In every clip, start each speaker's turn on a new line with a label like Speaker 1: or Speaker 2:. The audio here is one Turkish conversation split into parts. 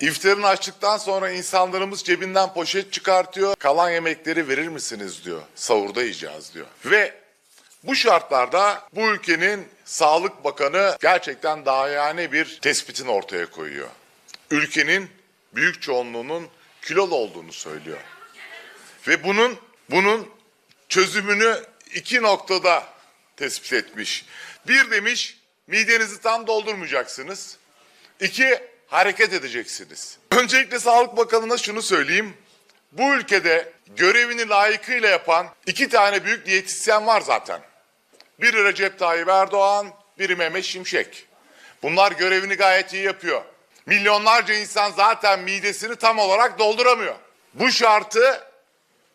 Speaker 1: İftarını açtıktan sonra insanlarımız cebinden poşet çıkartıyor. Kalan yemekleri verir misiniz diyor. Sahurda yiyeceğiz diyor. Ve bu şartlarda bu ülkenin Sağlık Bakanı gerçekten dahiyane bir tespitin ortaya koyuyor. Ülkenin büyük çoğunluğunun kilolu olduğunu söylüyor. Ve bunun bunun çözümünü iki noktada tespit etmiş. Bir demiş midenizi tam doldurmayacaksınız. İki hareket edeceksiniz. Öncelikle Sağlık Bakanı'na şunu söyleyeyim. Bu ülkede görevini layıkıyla yapan iki tane büyük diyetisyen var zaten. Biri Recep Tayyip Erdoğan, biri Mehmet Şimşek. Bunlar görevini gayet iyi yapıyor. Milyonlarca insan zaten midesini tam olarak dolduramıyor. Bu şartı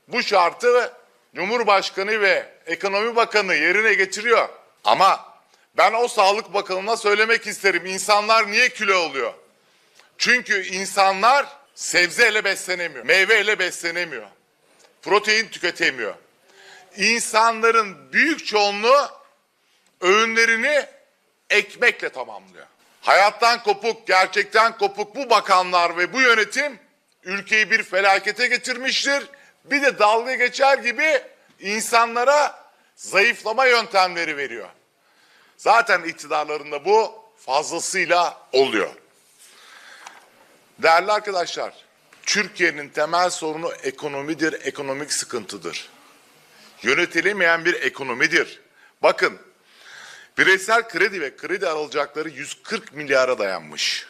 Speaker 1: bu şartı Cumhurbaşkanı ve Ekonomi Bakanı yerine getiriyor. Ama ben o Sağlık Bakanı'na söylemek isterim. İnsanlar niye kilo oluyor? Çünkü insanlar sebzeyle beslenemiyor, meyveyle beslenemiyor, protein tüketemiyor. İnsanların büyük çoğunluğu öğünlerini ekmekle tamamlıyor. Hayattan kopuk, gerçekten kopuk bu bakanlar ve bu yönetim ülkeyi bir felakete getirmiştir. Bir de dalga geçer gibi insanlara zayıflama yöntemleri veriyor. Zaten iktidarlarında bu fazlasıyla oluyor. Değerli arkadaşlar, Türkiye'nin temel sorunu ekonomidir, ekonomik sıkıntıdır. Yönetilemeyen bir ekonomidir. Bakın, bireysel kredi ve kredi alacakları 140 milyara dayanmış.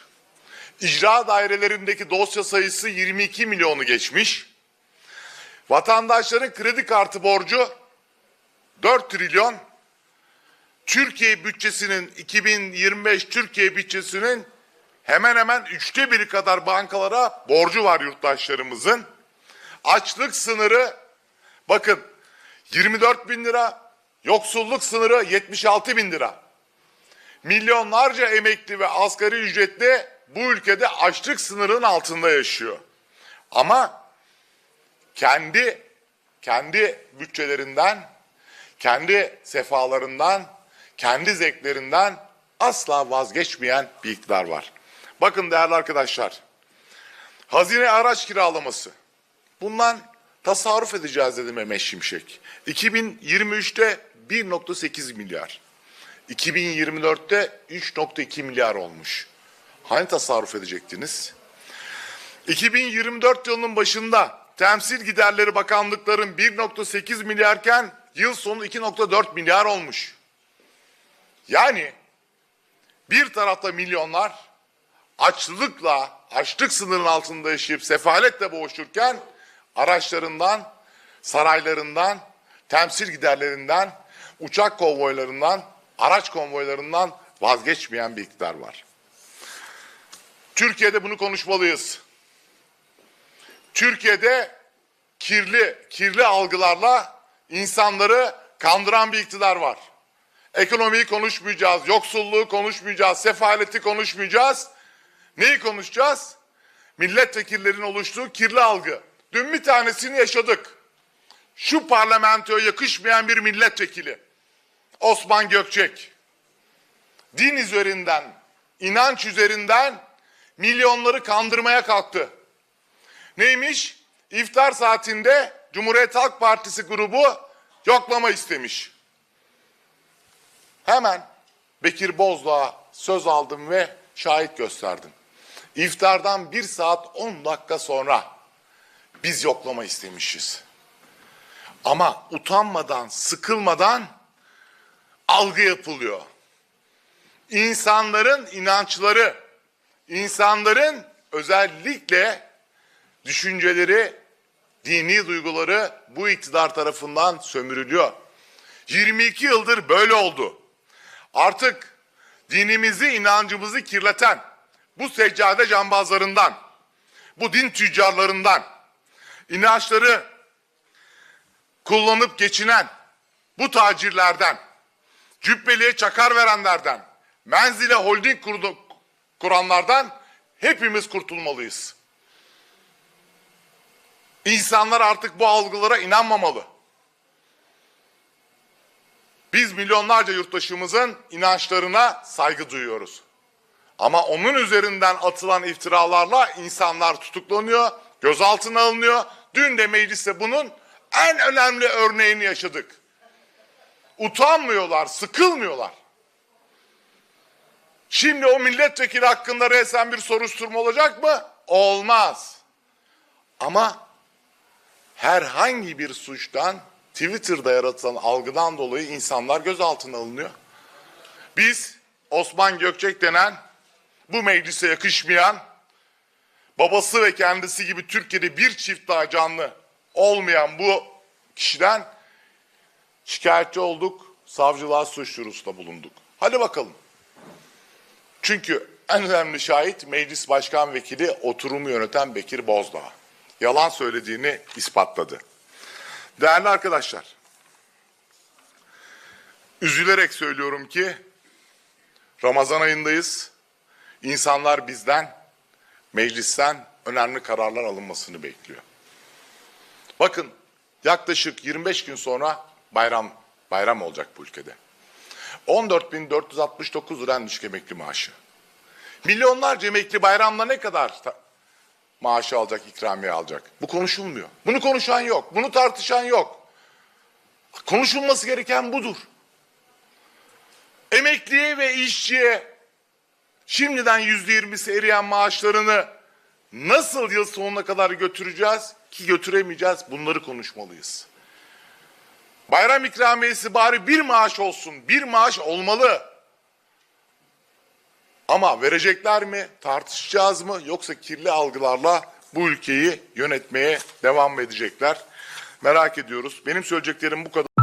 Speaker 1: İcra dairelerindeki dosya sayısı 22 milyonu geçmiş. Vatandaşların kredi kartı borcu 4 trilyon. Türkiye bütçesinin 2025 Türkiye bütçesinin hemen hemen üçte biri kadar bankalara borcu var yurttaşlarımızın. Açlık sınırı bakın 24 bin lira, yoksulluk sınırı 76 bin lira. Milyonlarca emekli ve asgari ücretli bu ülkede açlık sınırının altında yaşıyor. Ama kendi kendi bütçelerinden, kendi sefalarından, kendi zevklerinden asla vazgeçmeyen bir iktidar var. Bakın değerli arkadaşlar, hazine araç kiralaması. Bundan tasarruf edeceğiz dedi Mehmet Şimşek. 2023'te 1.8 milyar. 2024'te 3.2 milyar olmuş. Hani tasarruf edecektiniz? 2024 yılının başında temsil giderleri bakanlıkların 1.8 milyarken yıl sonu 2.4 milyar olmuş. Yani bir tarafta milyonlar açlıkla, açlık sınırının altında yaşayıp sefaletle boğuşurken araçlarından, saraylarından, temsil giderlerinden, uçak konvoylarından, araç konvoylarından vazgeçmeyen bir iktidar var. Türkiye'de bunu konuşmalıyız. Türkiye'de kirli, kirli algılarla insanları kandıran bir iktidar var. Ekonomiyi konuşmayacağız, yoksulluğu konuşmayacağız, sefaleti konuşmayacağız. Neyi konuşacağız? Milletvekillerinin oluştuğu kirli algı. Dün bir tanesini yaşadık. Şu parlamentoya yakışmayan bir milletvekili. Osman Gökçek. Din üzerinden, inanç üzerinden milyonları kandırmaya kalktı. Neymiş? İftar saatinde Cumhuriyet Halk Partisi grubu yoklama istemiş. Hemen Bekir Bozdağ'a söz aldım ve şahit gösterdim. İftardan bir saat 10 dakika sonra biz yoklama istemişiz. Ama utanmadan, sıkılmadan algı yapılıyor. İnsanların inançları, insanların özellikle düşünceleri, dini duyguları bu iktidar tarafından sömürülüyor. 22 yıldır böyle oldu. Artık dinimizi, inancımızı kirleten bu seccade cambazlarından, bu din tüccarlarından, inançları kullanıp geçinen bu tacirlerden, cübbeliye çakar verenlerden, menzile holding kurdu, kuranlardan hepimiz kurtulmalıyız. İnsanlar artık bu algılara inanmamalı. Biz milyonlarca yurttaşımızın inançlarına saygı duyuyoruz. Ama onun üzerinden atılan iftiralarla insanlar tutuklanıyor, gözaltına alınıyor. Dün de mecliste bunun en önemli örneğini yaşadık. Utanmıyorlar, sıkılmıyorlar. Şimdi o milletvekili hakkında resen bir soruşturma olacak mı? Olmaz. Ama herhangi bir suçtan Twitter'da yaratılan algıdan dolayı insanlar gözaltına alınıyor. Biz Osman Gökçek denen bu meclise yakışmayan babası ve kendisi gibi Türkiye'de bir çift daha canlı olmayan bu kişiden şikayetçi olduk. Savcılığa suç duyurusunda bulunduk. Hadi bakalım. Çünkü en önemli şahit Meclis Başkan Vekili oturumu yöneten Bekir Bozdağ. Yalan söylediğini ispatladı. Değerli arkadaşlar, üzülerek söylüyorum ki Ramazan ayındayız. İnsanlar bizden, meclisten önemli kararlar alınmasını bekliyor. Bakın yaklaşık 25 gün sonra bayram bayram olacak bu ülkede. 14.469 lira en düşük emekli maaşı. Milyonlarca emekli bayramda ne kadar maaşı alacak, ikramiye alacak? Bu konuşulmuyor. Bunu konuşan yok, bunu tartışan yok. Konuşulması gereken budur. Emekliye ve işçiye şimdiden yüzde yirmisi eriyen maaşlarını nasıl yıl sonuna kadar götüreceğiz ki götüremeyeceğiz bunları konuşmalıyız. Bayram ikramiyesi bari bir maaş olsun. Bir maaş olmalı. Ama verecekler mi? Tartışacağız mı? Yoksa kirli algılarla bu ülkeyi yönetmeye devam edecekler? Merak ediyoruz. Benim söyleyeceklerim bu kadar.